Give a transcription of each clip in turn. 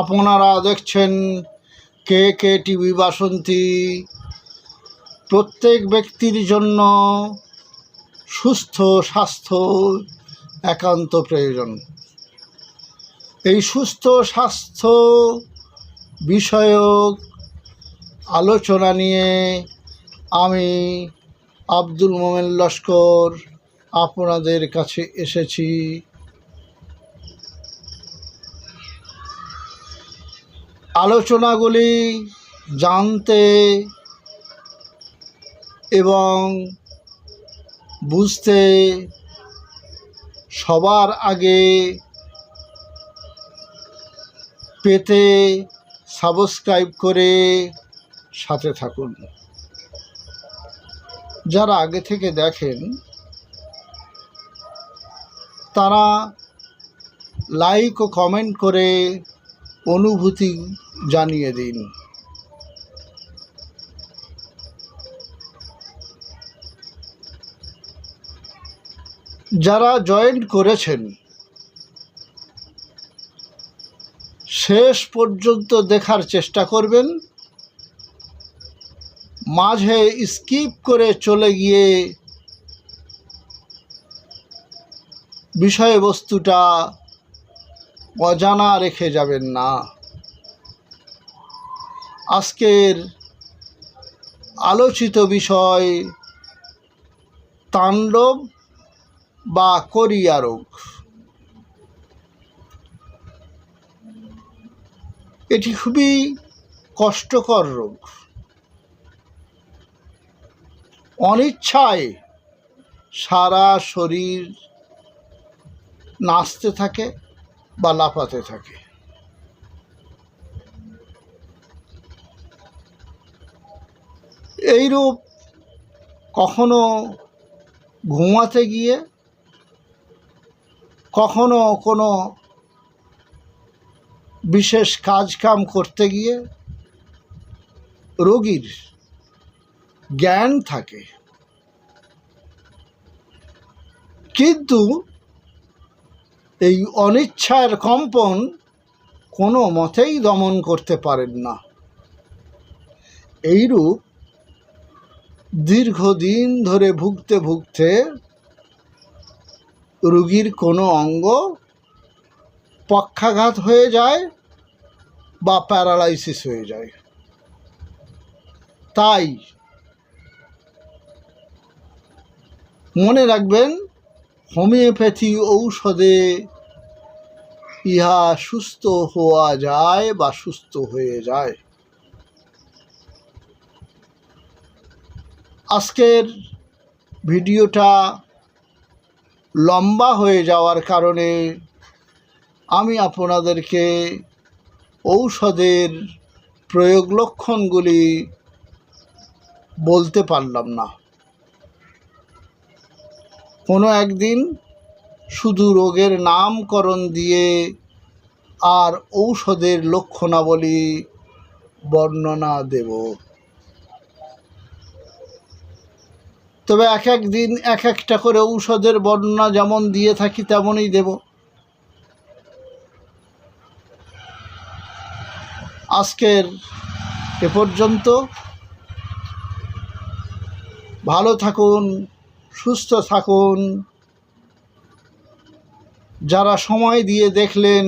আপনারা দেখছেন কে কে টিভি বাসন্তী। প্রত্যেক ব্যক্তির জন্য সুস্থ স্বাস্থ্য একান্ত প্রয়োজন। এই সুস্থ স্বাস্থ্য বিষয়ক আলোচনা নিয়ে আমি আব্দুল মোমেন লস্কর আপনাদের কাছে এসেছি। আলোচনাগুলি জানতে এবং বুঝতে সবার আগে পেতে সাবস্ক্রাইব করে সাথে থাকুন। যারা আগে থেকে দেখেন, তারা লাইক ও কমেন্ট করে অনুভূতি জানিয়ে দিন। যারা জয়েন করেছেন, শেষ পর্যন্ত দেখার চেষ্টা করবেন। মাঝে স্কিপ করে চলে গিয়ে বিষয়বস্তুটা অজানা রেখে যাবেন না। আজকের আলোচিত বিষয় তাণ্ডব বা কোরিয়া রোগ। এটি খুবই কষ্টকর রোগ। অনিচ্ছায় সারা শরীর নাচতে থাকে। বা লাফাতে থাকে। এইরূপ কখনো ঘুমাতে গিয়ে, কখনো কোনো বিশেষ কাজ কাম করতে গিয়ে রোগীর জ্ঞান থাকে। কিন্তু এই অনিচ্ছার কম্পন কোনো মতেই দমন করতে পারেন না। এইরূপ দীর্ঘদিন ধরে ভুগতে ভুগতে রুগীর কোনো অঙ্গ পক্ষাঘাত হয়ে যায় বা প্যারালাইসিস হয়ে যায়। তাই মনে রাখবেন, হোমিওপ্যাথি ঔষধে ইহা সুস্থ হওয়া যায় বা সুস্থ হয়ে যায়। আজকের ভিডিওটা লম্বা হয়ে যাওয়ার কারণে আমি আপনাদেরকে ঔষধের প্রয়োগ লক্ষণগুলি বলতে পারলাম না। কোনো একদিন শুধু রোগের নামকরণ দিয়ে আর ঔষধের লক্ষণাবলী বর্ণনা দেব। তবে এক এক দিন এক একটা করে ঔষধের বর্ণনা যেমন দিয়ে থাকি তেমনই দেব। আজকের এ পর্যন্ত। ভালো থাকুন, সুস্থ থাকুন। যারা সময় দিয়ে দেখলেন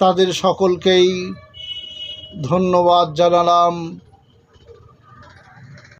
তাদের সকলকেই ধন্যবাদ জানালাম।